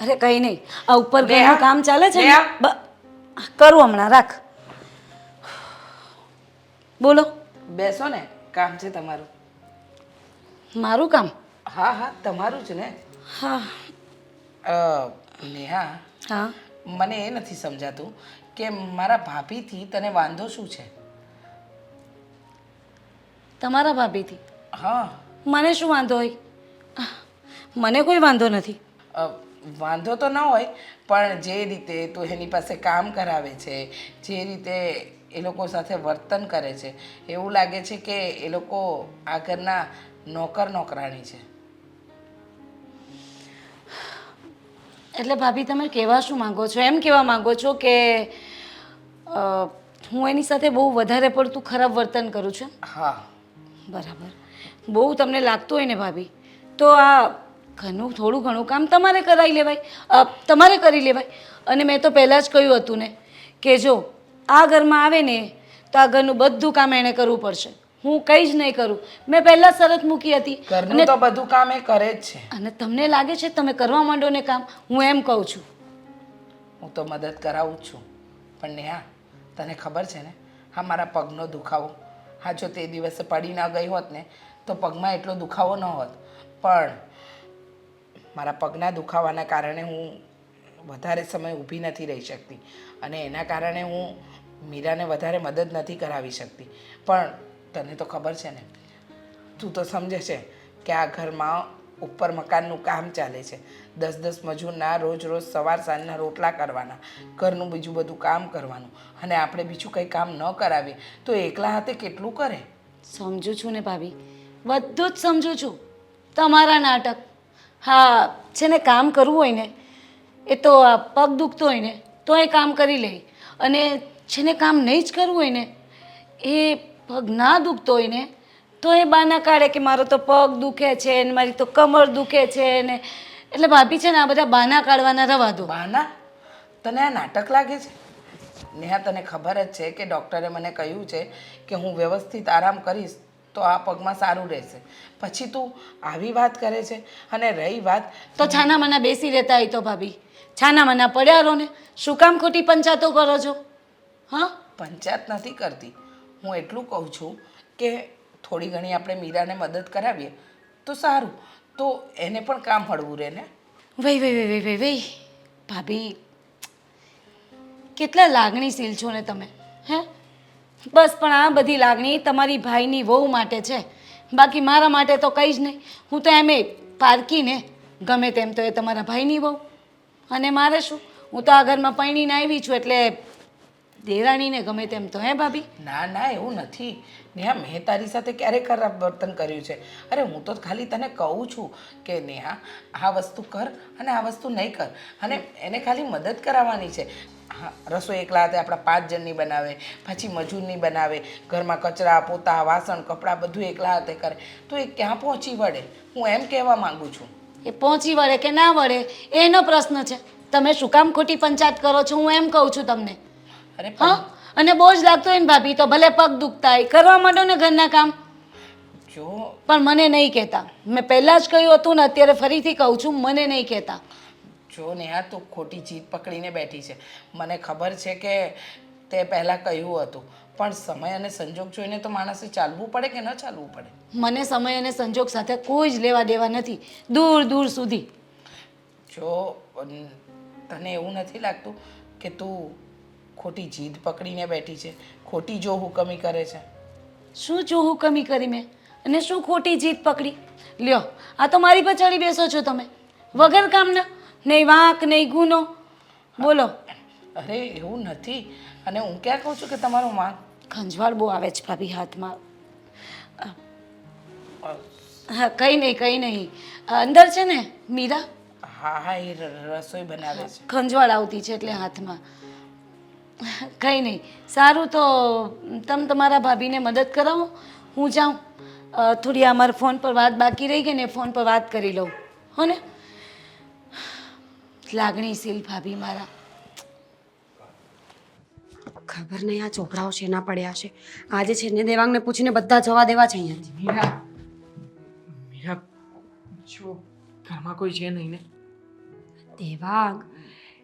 અરે કંઈ નહીં. આ ઉપર ઘરનું કામ ચાલે છે ને? બ- કરું હમણાં રાખ. બોલો. બેસો ને કામ છે તમારું. મારું કામ? હા હા તમારું જ ને. હા. અ, નેહા હા. મને એ નથી સમજાતું કે મારા ભાભીથી તને વાંધો શું છે? તમારા ભાભીથી? હા. મને શું વાંધો હોય? મને કોઈ વાંધો નથી. અ, વાંધો તો ન હોય પણ જે રીતે તું એની પાસે કામ કરાવે છે જે રીતે એ લોકો સાથે વર્તન કરે છે એવું લાગે છે કે એ લોકો આ ઘરના નોકર નોકરાણી છે. એટલે ભાભી તમે કહેવા શું માંગો છો? એમ કહેવા માંગો છો કે હું એની સાથે બહુ વધારે પડતું ખરાબ વર્તન કરું છું? હા. બરાબર. બહુ તમને લાગતું હોય ને ભાભી તો આ ઘરનું થોડું ઘણું કામ તમારે કરાવી લેવાય. તમારે કરી લેવાય. અને મેં તો પહેલાં જ કહ્યું હતું ને કે જો આ ઘરમાં આવે ને તો આ ઘરનું બધું કામ એણે કરવું પડશે. હું કંઈ જ નહીં કરું. મેં પહેલાં શરત મૂકી હતી. અને તો બધું કામ એ કરે જ છે. અને તમને લાગે છે તમે કરવા માંડો ને કામ? હું એમ કહું છું. હું તો મદદ કરાવું જ છું. પણ નેહા તને ખબર છે ને? હા મારા પગનો દુખાવો. હા જો તે દિવસે પડી ન ગઈ હોત ને તો પગમાં એટલો દુખાવો ન હોત. પણ મારા પગના દુખાવાના કારણે હું વધારે સમય ઊભી નથી રહી શકતી અને એના કારણે હું મીરાને વધારે મદદ નથી કરાવી શકતી. પણ તને તો ખબર છે ને, તું તો સમજે છે કે આ ઘરમાં ઉપર મકાનનું કામ ચાલે છે. દસ દસ મજૂરના રોજ રોજ સવાર સાંજના રોટલા કરવાના, ઘરનું બીજું બધું કામ કરવાનું અને આપણે બીજું કંઈ કામ ન કરાવીએ તો એકલા હાથે કેટલું કરે? સમજુ છું ને ભાભી, બધું જ સમજુ છું. તમારા નાટક હા છે ને કામ કરવું હોય ને, એ તો આ પગ દુખતો હોય ને તો એ કામ કરી લે. અને છે ને કામ નહીં જ કરવું હોય ને, એ પગ ના દુખતો હોય ને, તો એ બાના કાઢે કે મારો તો પગ દુખે છે ને, મારી તો કમર દુખે છે ને. એટલે ભાભી છે ને, આ બધા બાના કાઢવાના રવા દો. બાના? તને આ નાટક લાગે છે? નેહા, તને ખબર જ છે કે ડૉક્ટરે મને કહ્યું છે કે હું વ્યવસ્થિત આરામ કરીશ તો આ પગમાં સારું રહેશે. પછી તું આવી વાત કરે છે અને રહી વાત તો છાના માના બેસી રહેતા હોય તો ભાભી. છાના માના પડ્યા રહો ને શું કામ ખોટી પંચાતો કરો છો? હા? પંચાયત નથી કરતી. હું એટલું કહું છું કે થોડી ઘણી આપણે મીરાને મદદ કરાવીએ તો સારું. તો એને પણ કામ હળવું રહે ને? વઈ વઈ વઈ વઈ વઈ ભાભી કેટલા લાગણીશીલ છો ને તમે હે? બસ, પણ આ બધી લાગણી તમારી ભાઈની વહુ માટે છે. બાકી મારા માટે તો કંઈ જ નહીં. હું તો એમે પારકીને ગમે તેમ તો એ તમારા ભાઈની વહુ. અને મારે શું? હું તો આ ઘરમાં પૈણીને આવી છું એટલે દેરાણીને ગમે તેમ તો, હે ભાભી? ના ના, એવું નથી. નેહા, મેં તારી સાથે ક્યારે ખરાબ વર્તન કર્યું છે. અરે, હું તો ખાલી તને કહું છું કે નેહા, આ વસ્તુ કર અને આ વસ્તુ નહીં કર. અને એને ખાલી મદદ કરાવવાની છે. હા રસોઈ એકલા હાથે આપણા પાંચ જણની બનાવે પછી મજૂરની બનાવે ઘરમાં કચરા પોતા વાસણ કપડાં બધું એકલા હાથે કરે. તો એ ક્યાં પહોંચી વળે? હું એમ કહેવા માંગુ છું. એ પહોંચી વળે કે ના વળે એનો પ્રશ્ન છે. તમે શું કામ ખોટી પંચાયત કરો છો? હું એમ કહું છું તમને. અરે હા? અને બોજ લાગતો હોય ને ભાભી તો ભલે પગ દુખતા હોય કરવા માંડો ને ઘરના કામ. જો પણ મને નહીં કહેતા. મેં પહેલાં જ કહ્યું હતું ને અત્યારે ફરીથી કહું છું મને નહીં કહેતા. જો નેહા તું ખોટી જીત પકડીને બેઠી છે. મને ખબર છે કે તે પહેલાં કહ્યું હતું પણ સમય અને સંજોગ જોઈને તો માણસે ચાલવું પડે કે ન ચાલવું પડે? મને સમય અને સંજોગ સાથે કોઈ જ લેવા દેવા નથી દૂર દૂર સુધી. જો તને એવું નથી લાગતું કે તું ખોટી જીદ પકડીને બેઠી છે? ખોટી જો હુકમી કરે છે? શું જો કમી કરી મેં? અને શું ખોટી જીદ પકડી? લ્યો આ તો મારી પર ચડી બેસો છો તમે. વગર કામના નહીં વાંક નહીં ગુનો. બોલો. અરે એવું નથી. અને હું ક્યાં કહું છું કે તમારું માંગ ખંજવાળ બહુ આવે છે ભાભી હાથમાં. હા કંઈ નહીં કંઈ નહીં. અંદર છે ને મીરા? હા હા એ રસોઈ બનાવે છે. ખંજવાળ આવતી છે એટલે હાથમાં. કંઈ નહીં. સારું તો તમે તમારા ભાભીને મદદ કરાવો. હું જાઉં. થોડી આ મારા ફોન પર વાત બાકી રહી ગઈ ને ફોન પર વાત કરી લઉં. હો ને? લાગણીશીલ ભાભી મારા. ખબર નહીં આ ચોપડાઓ શેના પડ્યા છે. આજે છે ને દેવાંગને પૂછીને બધા જવા દેવા છે અહીંયાથી. મીરા મીરા જો ઘરમાં કોઈ છે નહીં ને? દેવાંગ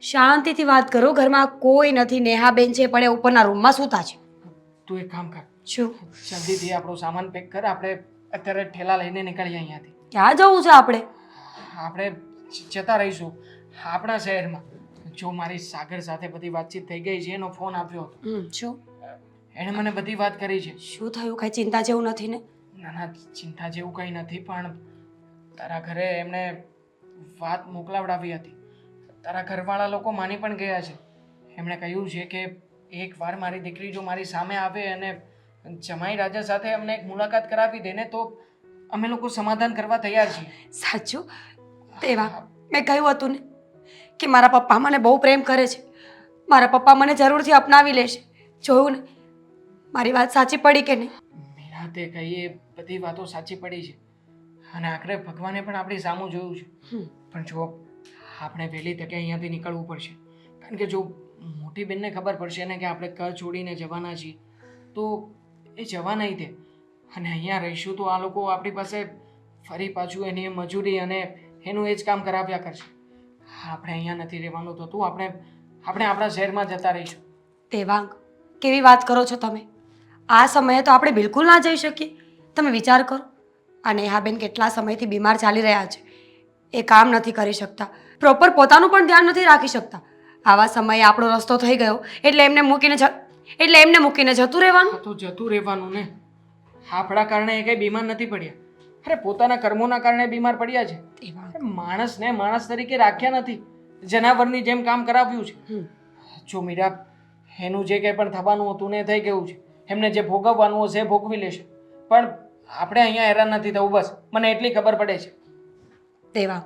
શાંતિથી વાત કરો ઘરમાં કોઈ નથી. નેહાબેન છે પણ એ ઉપરના રૂમમાં સૂતા છે. તું એક કામ કર. શું જલ્દીથી આપણો સામાન પેક કર. આપણે અત્યારે ઠેલા લઈને નીકળીએ અહીંયાથી. ક્યાં જવું છે આપણે? આપણે જતા રહીશું. આપણા શહેરમાં જો મારી સાગર સાથે બધી વાતચીત થઈ ગઈ છે એનો ફોન આપ્યો હતો. જો એણે મને બધી વાત કરી છે. શું થયું? કઈ ચિંતા જેવું નથી ને? ના ના ચિંતા જેવું કંઈ નથી પણ તારા ઘરે એમણે વાત મોકલાવડાવી હતી. તારા ઘરવાળા લોકો માની પણ ગયા છે. એમણે કહ્યું છે કે એકવાર મારી દીકરી જો મારી સામે આવે અને જમાઈ રાજા સાથે અમને એક મુલાકાત કરાવી દે ને તો અમે લોકો સમાધાન કરવા તૈયાર છીએ. સાચું? તેવા. મેં કહ્યું હતું ને કે મારા પપ્પા મને બહુ પ્રેમ કરે છે. મારા પપ્પા મને જરૂરથી અપનાવી લેશે જોયું ને? મારી વાત સાચી પડી કે નહીં? મીરા તે કહીએ બધી વાતો સાચી પડી છે. અને આખરે ભગવાને પણ આપણી સામું જોયું છે. પણ જો આપણે વહેલી તકે અહીંયાથી નીકળવું પડશે. કારણ કે જો મોટી બેનને ખબર પડશે ને કે આપણે ઘર છોડીને જવાના છીએ તો એ જવા નહીં તે અને અહીંયા રહીશું તો આ લોકો આપણી પાસે ફરી પાછું એની મજૂરી અને એનું એ જ કામ કરાવ્યા કરશે. આપણે અહીંયા નથી રહેવાનું તો તું આપણે આપણે આપણા શહેરમાં જતા રહીશું. દેવાંગ કેવી વાત કરો છો તમે? આ સમયે તો આપણે બિલકુલ ના જઈ શકીએ. તમે વિચાર કરો આ નેહાબેન કેટલા સમયથી બીમાર ચાલી રહ્યા છે. એ કામ નથી કરી શકતા. પ્રોપર પોતાનું પણ ધ્યાન નથી રાખી શકતા. આવા સમયે આપણો રસ્તો થઈ ગયો એટલે એમને મૂકીને એટલે એમને મૂકીને જતું રહેવાનું? તો જતું રહેવાનું ને. આપણા કારણે એ કંઈ બીમાર નથી પડ્યા. અરે પોતાના કર્મોના કારણે બીમાર પડ્યા છે. અરે માણસને માણસ તરીકે રાખ્યા નથી. જનાવરની જેમ કામ કરાવ્યું છે. જો મીરા એનું જે કંઈ પણ થવાનું હતું ને થઈ ગયું છે. એમને જે ભોગવવાનું હશે એ ભોગવી લેશે. પણ આપણે અહીંયા હેરાન નથી થવું બસ. મને એટલી ખબર પડે છે. દેવાંગ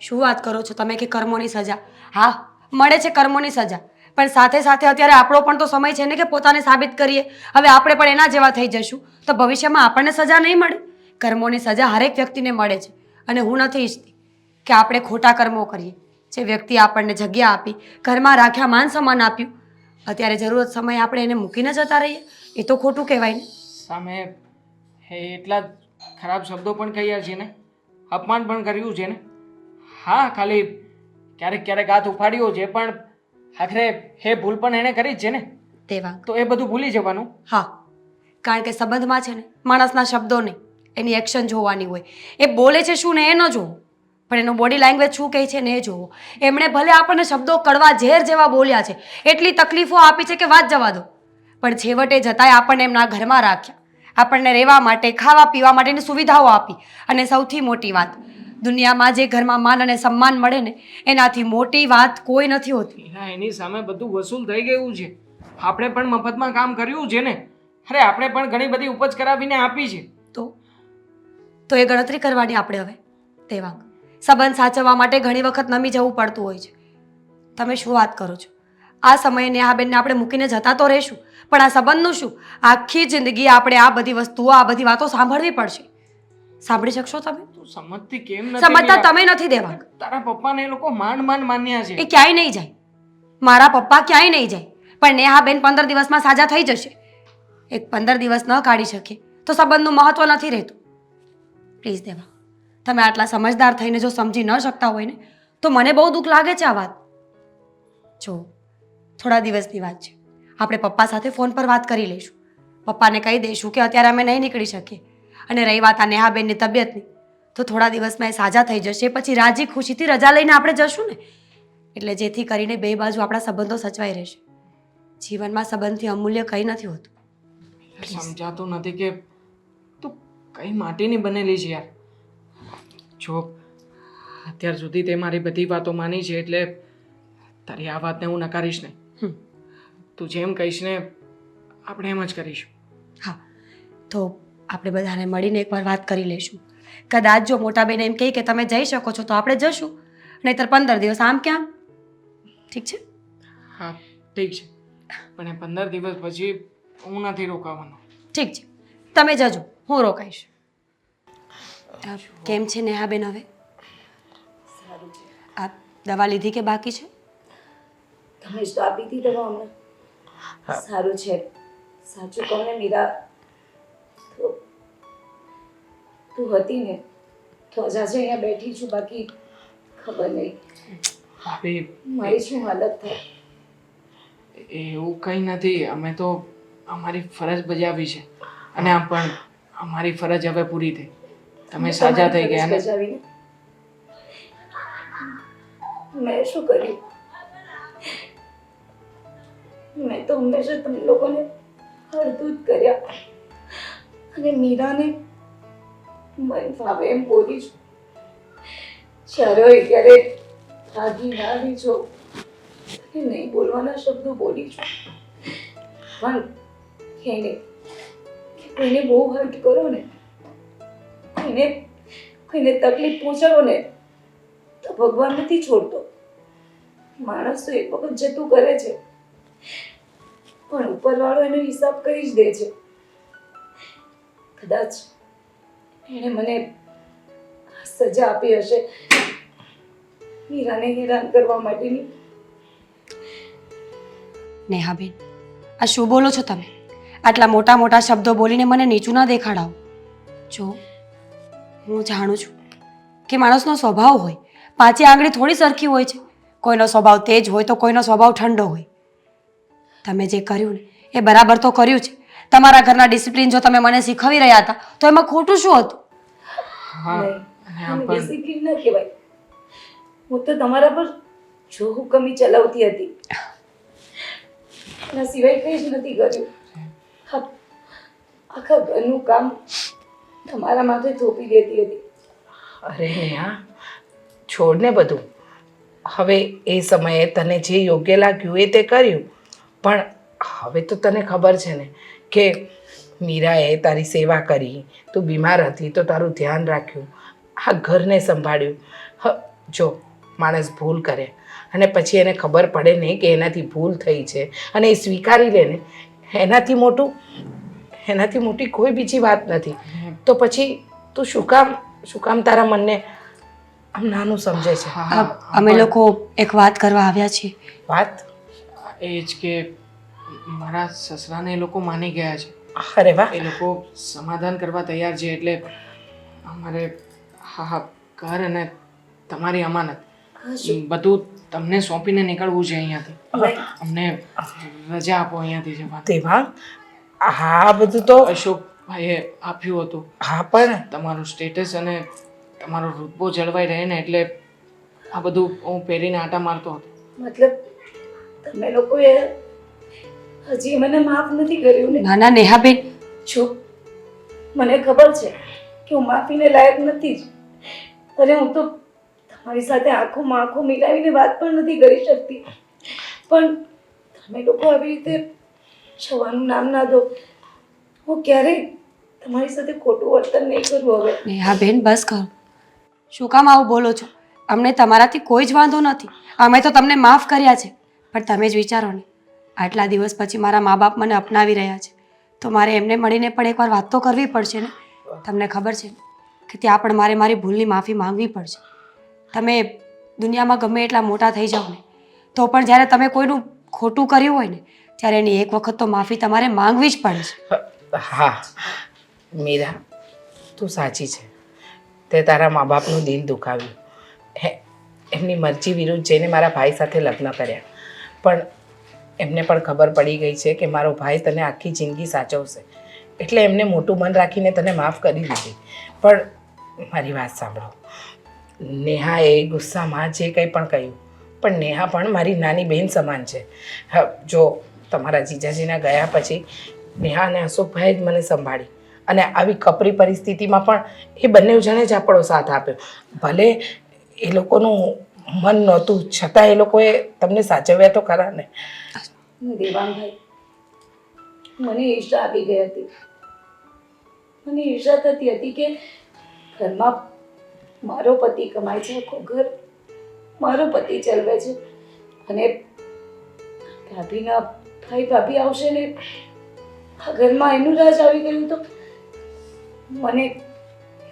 શું વાત કરો છો તમે કે કર્મોની સજા? હા મળે છે કર્મોની સજા. પણ સાથે સાથે અત્યારે આપણો પણ તો સમય છે ને કે પોતાને સાબિત કરીએ. હવે આપણે પણ એના જેવા થઈ જશું. તો ભવિષ્યમાં આપણને સજા નહીં મળે? કર્મોની સજા હરેક વ્યક્તિને મળે છે. અને હું નથી ઈચ્છતી કે આપણે ખોટા કર્મો કરીએ. જે વ્યક્તિ આપણને જગ્યા આપી ઘરમાં રાખ્યા માન સન્માન આપ્યું અત્યારે જરૂરત સમયે આપણે એને મૂકીને જતા રહીએ. એ તો ખોટું કહેવાય ને. સામે હે એટલા ખરાબ શબ્દો પણ કહ્યા છે ને. અપમાન પણ કર્યું છે ને. હા ખાલી ક્યારેક ક્યારેક હાથ ઉપાડ્યો છે પણ આખરે હે ભૂલ પણ એણે કરી જ છે ને. તેવા તો એ બધું ભૂલી જવાનું. હા કારણ કે સંબંધમાં છે ને માણસના શબ્દો નહીં. એની એક્શન જોવાની હોય. એ બોલે છે શું ને એ ન જોવું પણ એનો બોડી લેંગ્વેજ શું કહે છે ને એ જોવો એમણે ભલે આપણને શબ્દો કડવા ઝેર જેવા બોલ્યા છે એટલી તકલીફો આપી છે કે વાત જવા દો. પણ છેવટે જતાંય આપણને એમના ઘરમાં રાખ્યા. આપણને રહેવા માટે ખાવા પીવા માટેની સુવિધાઓ આપી. અને સૌથી મોટી વાત દુનિયામાં જે ઘરમાં માન અને સન્માન મળે ને એનાથી મોટી વાત કોઈ નથી હોતી. હા એની સામે બધું વસૂલ થઈ ગયું છે. આપણે પણ મફતમાં કામ કર્યું છે ને. અરે આપણે પણ ઘણી બધી ઉપજ કરાવીને આપી છે. તો તો એ ગણતરી કરવાની આપણે હવે તેવાંગ સંબંધ સાચવવા માટે ઘણી વખત નમી જવું પડતું હોય છે. તમે શું વાત કરો છો? આ સમયે નેહાબેનને આપણે મૂકીને જતા તો રહેશું પણ આ સંબંધનું શું? આખી જિંદગી આપણે આ બધી વસ્તુઓ આ બધી વાતો સાંભળવી પડશે. સાંભળી શકશો તમે? તું સમજતી કેમ નથી સમજતા તમે નથી દેવા તારા પપ્પાને એ લોકો માંડ માંડ માન્યા એ ક્યાંય નહીં જાય. મારા પપ્પા ક્યાંય નહીં જાય. પણ નેહાબેન પંદર દિવસમાં સાજા થઈ જશે. એક પંદર દિવસ ન કાઢી શકે. તો સંબંધનું મહત્વ નથી રહેતું. પ્લીઝ દેવા. તમે આટલા સમજદાર થઈને જો સમજી ન શકતા હોય ને, તો મને બહુ દુઃખ લાગે છે આ વાત. જો, થોડા દિવસની વાત છે. આપણે પપ્પા સાથે ફોન પર વાત કરી લઈશું. પપ્પાને કહી દઈશું કે અત્યારે અમે નહીં નીકળી શકીએ. અને રહી વાત આ નેહાબેનની તબિયતની. તો થોડા દિવસમાં એ સાજા થઈ જશે, પછી રાજી ખુશીથી રજા લઈને આપણે જશું ને. એટલે જેથી કરીને બે બાજુ આપણા સંબંધો સચવાઈ રહેશે. જીવનમાં સંબંધથી અમૂલ્ય કંઈ નથી હોતું. સમજાતું નથી કે કઈ માટીની બનેલી છે યાર? જો અત્યાર સુધી તે મારી બધી વાતો માની છે એટલે તારી આ વાતને હું નકારીશ નહીં. તું જેમ કહીશ ને આપણે એમ જ કરીશું. હા તો આપણે બધાને મળીને એકવાર વાત કરી લઈશું. કદાચ જો મોટા બેન એમ કહે કે તમે જઈ શકો છો તો આપણે જશું. નહીતર પંદર દિવસ આમ ક્યાં ઠીક છે? હા ઠીક છે. પણ પંદર દિવસ પછી હું નથી રોકાવાનો. ઠીક છે. તમે જજો. હું રોકાઈશ. કેમ છે નેહાબેન હવે? આ દવા લીધી કે બાકી છે? તમે તો આપી હતી દવા હમણાં. સારું છે. સાચું કહું ને મીરા તો તું હતી ને તો જ આજે અહીંયા બેઠી છું બાકી ખબર નહીં. ભાભી મારી શું હાલત થાય? એવું કંઈ નથી. અમે તો અમારી ફરજ બજાવી છે. અને આમ પણ અમારી ફરજ હવે પૂરી થઈ. તમે સાજા થઈ ગયા ને? મેં શું કર્યું? મેં તો હંમેશા તમે લોકોને હળદૂત કર્યા. અને મીરાને મન ફાવે એમ બોલી છું. જ્યારે હોય ત્યારે રાગી રાગી છો. નહીં બોલવાના શબ્દો બોલી છું. પણ એને કે કોઈને બહુ હર્ટ કરો ને, કોઈને કોઈને તકલીફ પહોંચાડો ને, તો ભગવાન નથી છોડતો. માણસ તો એક વખત જતું કરે છે, પણ ઉપરવાળો એનો હિસાબ કરી જ દે છે. કદાચ એણે મને સજા આપી હશે. મીરાને હેરાન કરવા માટેની. નેહાબેન, આ શું બોલો છો તમે? આટલા મોટા મોટા શબ્દો બોલીને મને નીચું ના દેખાડાવો. જો હું જાણું છું કે માણસનો સ્વભાવ હોય પાંચે આંગળી થોડી સરખી હોય છે. કોઈનો સ્વભાવ તેજ હોય તો કોઈનો સ્વભાવ ઠંડો હોય. તમે જે કર્યું ને એ બરાબર તો કર્યું છે. તમારા ઘરના ડિસિપ્લિન જો તમે મને શીખવી રહ્યા હતા તો એમાં ખોટું શું હતું? હા નહીં અને આમ મને પણ ડિસિપ્લિન ન કહેવાય. હું તો તમારા પર જો હુકમી ચલાવતી હતી. એના સિવાય કંઈ જ નથી કર્યું. આખા ઘરનું કામ તમારા માથે થોપી દેતી હતી. અરે નેહા છોડ ને બધું. હવે એ સમયે તને જે યોગ્ય લાગ્યું એ તે કર્યું. પણ હવે તો તને ખબર છે ને કે મીરાએ તારી સેવા કરી, તું બીમાર હતી તો તારું ધ્યાન રાખ્યું, આ ઘરને સંભાળ્યું. હ, જો, માણસ ભૂલ કરે અને પછી એને ખબર પડે નહીં કે એનાથી ભૂલ થઈ છે અને એ સ્વીકારી લે ને, એનાથી મોટું એનાથી મોટી કોઈ બીજી વાત નથી. તો પછી તું શું કામ? શું કામ તારા મનને આમ નાનું સમજે છે? અમે લોકો એક વાત કરવા આવ્યા છીએ. વાત? એ જ કે મારા સસરાને એ લોકો માની ગયા છે. અરે વાહ. એ લોકો સમાધાન કરવા તૈયાર છે એટલે અમારે હા હા ઘર અને તમારી અમાનત. બધું તમને સોંપીને નીકળવું છે અહીંયાથી. અમને રજા આપો અહીંયાથી જવા તેમાં હા બધું તો અશોકભાઈએ આપ્યું હતું. હા પણ તમારું સ્ટેટસ અને તમારો રૂતબો જળવાઈ રહે ને એટલે આ બધું હું પહેરીને આટા મારતો હતો. મતલબ તમે લોકોએ હજી મને માફ નથી કર્યું ને? ના ના નેહાબેન. જો મને ખબર છે કે હું માફીને લાયક નથી જ. અને હું તો તમારી સાથે આંખોમાં આંખો મિલાવીને વાત પણ નથી કરી શકતી. પણ તમે લોકો આવી રીતે જવાનું નામ ના દો. હું ક્યારેય તમારી સાથે ખોટું વર્તન નહીં કરું હવે. નેહાબેન બસ કરો. શું કામ આવું બોલો છો? અમને તમારાથી કોઈ જ વાંધો નથી. અમે તો તમને માફ કર્યા છે. પણ તમે જ વિચારો ને, આટલા દિવસ પછી મારા મા બાપ મને અપનાવી રહ્યા છે. તો મારે એમને મળીને પણ એકવાર વાત તો કરવી પડશે ને? તમને ખબર છે કે ત્યાં પણ મારે મારી ભૂલની માફી માંગવી પડશે. તમે દુનિયામાં ગમે એટલા મોટા થઈ જાઓ ને, તો પણ જ્યારે તમે કોઈનું ખોટું કર્યું હોય ને ત્યારે એની એક વખત તો માફી તમારે માંગવી જ પડે છે. હા, મીરા, તું સાચી છે. તે તારા મા બાપનું દિલ દુખાવ્યું. હે, એમની મરજી વિરુદ્ધ જઈને મારા ભાઈ સાથે લગ્ન કર્યા. પણ એમને પણ ખબર પડી ગઈ છે કે મારો ભાઈ તને આખી જિંદગી સાચવશે. એટલે એમને મોટું મન રાખીને તને માફ કરી દીધી. પણ મારી વાત સાંભળો. નેહા એ ગુસ્સામાં જે કંઈ પણ કહ્યું. પણ નેહા પણ મારી નાની બહેન સમાન છે. જો તમારા જીજાજીના ગયા પછી નેહા અને અશોકભાઈએ જ મને સંભાળી. અને આવી કપરી પરિસ્થિતિમાં પણ એ બંને જણે જ આપણો સાથ આપ્યો. ભલે એ લોકોનું મન નહોતું, છતાં એ લોકોએ તમને સાચવ્યા તો ખરા ને? મને ઈર્ષા આવી ગઈ હતી. મને ઈર્ષા થતી હતી કે ઘરમાં મારો પતિ કમાય છે, આખું ઘર મારો પતિ ચલવે છે. અને ભાભીના ભાઈ ભાભી આવશે ને આ ઘરમાં એનું રાજ આવી ગયું તો મને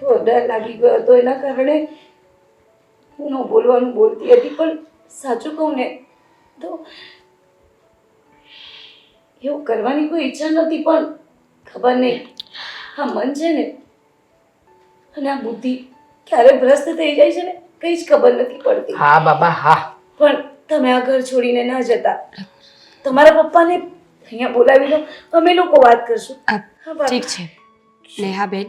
એવો ડર લાગી ગયો હતો એના કારણે હું ન બોલવાનું બોલતી હતી પણ સાચું કહું ને તો એવું કરવાની કોઈ ઈચ્છા નહોતી પણ ખબર નહીં. આ મન છે ને અને આ બુદ્ધિ ક્યારે ભ્રષ્ટ થઈ જાય છે ને કઈ જ ખબર નથી પડતી. હા બાબા હા. પણ તમે આ ઘર છોડીને ના જતા. તમારા પપ્પાને અહીંયા બોલાવી લો અમે લોકો વાત કરશું. હા, ઠીક છે. નેહા બેન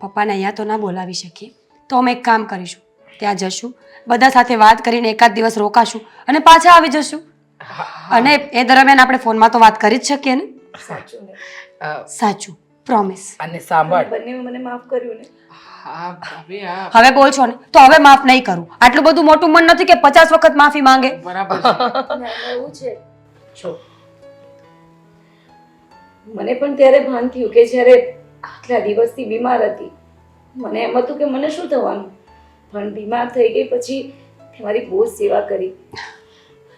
પપ્પાને અહીંયા તો ના બોલાવી શકીએ. તો અમે એક કામ કરીશું. ત્યાં જશું. બધા સાથે વાત કરીને એકાદ દિવસ રોકાશું અને પાછા આવી જશું. અને એ દરમિયાન આપણે ફોનમાં તો વાત કરી જ શકીએ ને? સાચું સાચું. પ્રોમિસ અને સાંભળ. બંને મને માફ કર્યું ને? હા ભાભી હા. હવે બોલ છો ને? તો હવે માફ નહીં કરું. આટલું બધું મોટું મન નથી કે પચાસ વખત માફી માંગે. બરાબર એવું છે. જો મને પણ ત્યારે ભાન થયું કે જ્યારે આટલા દિવસથી બીમાર હતી, મને એમ હતું કે મને શું થવાનું? પણ બીમાર થઈ ગઈ પછી મારી બહુ સેવા કરી.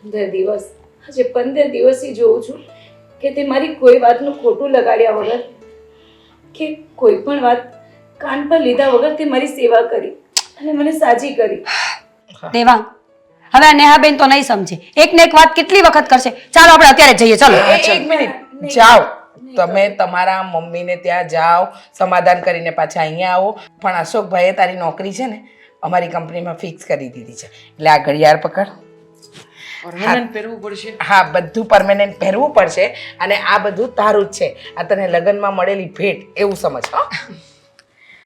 પંદર દિવસ. આજે પંદર દિવસથી જોઉં છું કે તે મારી કોઈ વાતનું ખોટું લગાડ્યા વગર કે કોઈ પણ વાત કાન પર લીધા વગર તે મારી સેવા કરી અને મને સાજી કરી. દેવાંગ હવે આ નેહાબેન તો નહીં સમજે. એક ને એક વાત કેટલી વખત કરશે? ચાલો આપણે અત્યારે જઈએ. ચાલો. એક મિનિટ. જાઓ. તમે તમારા મમ્મીને ત્યાં જાઓ સમાધાન કરીને પાછા અહીંયા આવો. પણ અશોકભાઈએ તારી નોકરી છે ને અમારી કંપનીમાં ફિક્સ કરી દીધી છે. એટલે આ ઘડિયાળ પકડ. પહેરવું પડશે? હા બધું પરમેનન્ટ પહેરવું પડશે. અને આ બધું તારું જ છે. આ તને લગ્નમાં મળેલી ભેટ એવું સમજ હો.